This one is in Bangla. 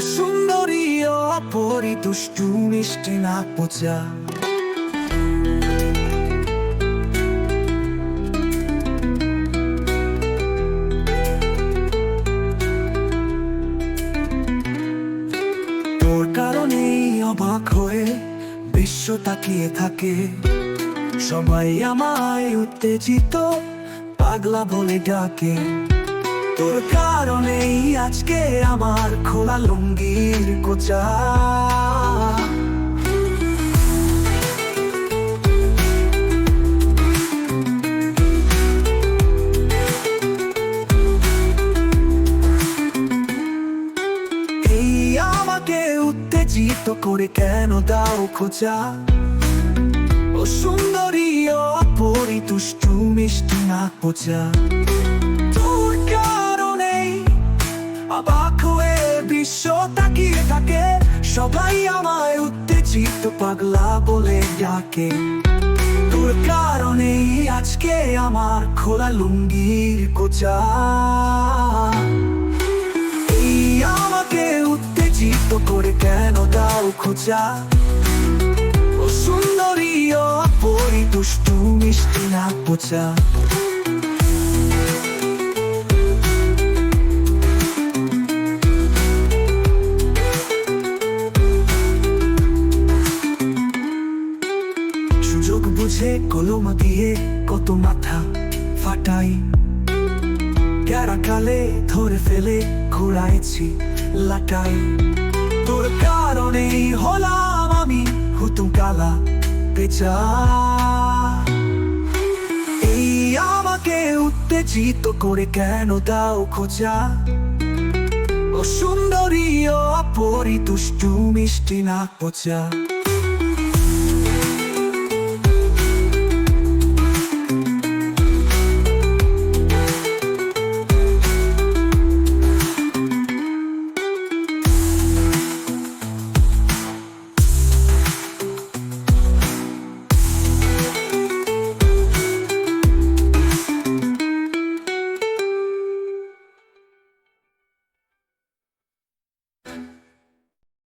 সুন্দরী দুষ্টু মিষ্টি না পোচা। তোর কারণেই অবাক হয়ে বিশ্ব তাকিয়ে থাকে। সবাই আমায় উত্তেজিত পাগলা বলে ডাকে। তোর কারণেই আজকে আমার খোলা লুঙ্গির কোচা। আমাকে উত্তেজিত করে কেন দাও খোঁজা ও সুন্দরী দুষ্টু মিষ্টি না পোচা। তোর কারণেই অবাক হয়ে বিশ্ব তাকিয়ে থাকে। সবাই আমায় উত্তেজিত পাগলা বলে ডাকে। তোর কারণেই আজকে আমার খোলা লুঙ্গির কোচা। আমাকে উত্তেজিত করে কেন দাও খোঁজা ও সুন্দরী পরি দুষ্টু মিষ্টি না পোচা। সুযোগ বুঝে কলম দিয়ে কত মাথা ফাটাই। কালে ধরে ফেলে ঘোরাইছি লাটাই। তোর কারণেই হলাম আমি হুতুম কালা। পেঁচা। এই আমাকে উত্তেজিত করে কেন দাও খোঁজা ও সুন্দরী অপরি মিষ্টি না পচা।